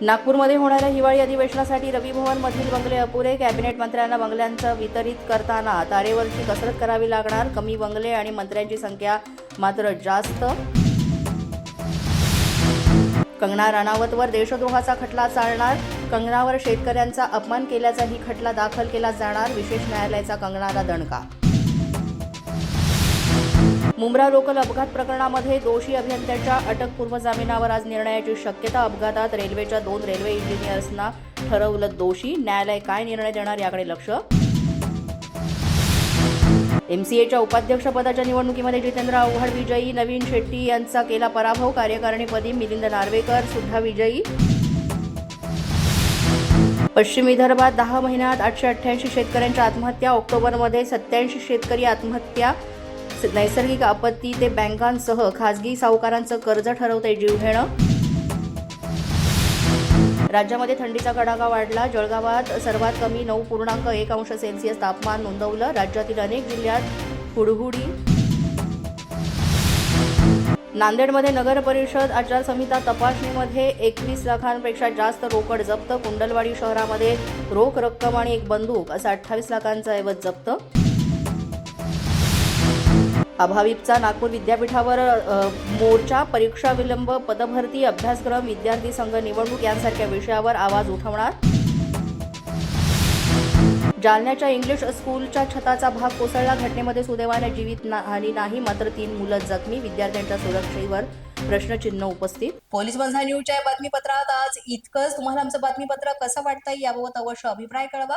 नागपूरमध्ये होणाऱ्या हिवाळी अधिवेशनासाठी रवी भवनमधील बंगले अपुरे कॅबिनेट मंत्र्यांना बंगल्यांचं वितरित करताना तारेवरची कसरत करावी लागणार? कमी बंगले आणि मंत्र्यांची संख्या मात्र जास्त. कंगना राणावतवर देशद्रोहाचा खटला चालणार? कंगनावर शेतकऱ्यांचा अपमान केल्याचाही खटला दाखल केला जाणार? विशेष न्यायालयाचा कंगनाला दणका मुंब्रा लोकल अपघात प्रकरणामध्ये दोषी अभियंत्याच्या अटकपूर्व जामिनावर आज निर्णयाची शक्यता अपघातात रेल्वेच्या दोन रेल्वे इंजिनियर्सना ठरवलं दोषी. न्यायालय काय निर्णय देणार याकडे लक्ष? एमसीएच्या उपाध्यक्षपदाच्या निवडणुकीमध्ये जितेंद्र आव्हाड विजयी नवीन शेट्टी यांचा केला पराभव. कार्यकारिणीपदी मिलिंद नार्वेकर सुद्धा विजयी. पश्चिम विदर्भात दहा महिन्यात आठशे अठ्ठ्याऐंशी शेतकऱ्यांच्या आत्महत्या. ऑक्टोबरमध्ये सत्याऐंशी शेतकरी आत्महत्या. नैसर्गिक आपत्ती ते बँकांसह खासगी सावकारांचं कर्ज ठरवतंय जीवघेणं राज्यामध्ये थंडीचा कडाका वाढला. जळगावात सर्वात कमी नऊ पूर्णांक एक अंश सेल्सिअस तापमान नोंदवलं. राज्यातील अनेक जिल्ह्यात हुडहुडी. नांदेडमध्ये नगर परिषद आचारसंहिता तपासणीमध्ये एकवीस लाखांपेक्षा जास्त रोकड जप्त. कुंडलवाडी शहरामध्ये रोख रक्कम आणि एक बंदूक असं अठ्ठावीस लाखांचा ऐवज जप्त. अभाविपचा नागपूर विद्यापीठावर मोर्चा परीक्षा विलंब पदभरती अभ्यासक्रम विद्यार्थी संघ निवडणूक यांसारख्या विषयावर आवाज उठवणार? जालन्याच्या इंग्लिश स्कूलच्या छताचा भाग कोसळला. घटनेमध्ये सुदैवाने जीवित ना- हानी नाही. मात्र तीन मुलं जखमी. विद्यार्थ्यांच्या सुरक्षेवर प्रश्नचिन्ह उपस्थित. पोलीस बंधा न्यूजच्या बातमीपत्रात आज इतकंच. तुम्हाला आमचं बातमीपत्र कसं वाटतंय याबाबत अवश्य अभिप्राय कळवा.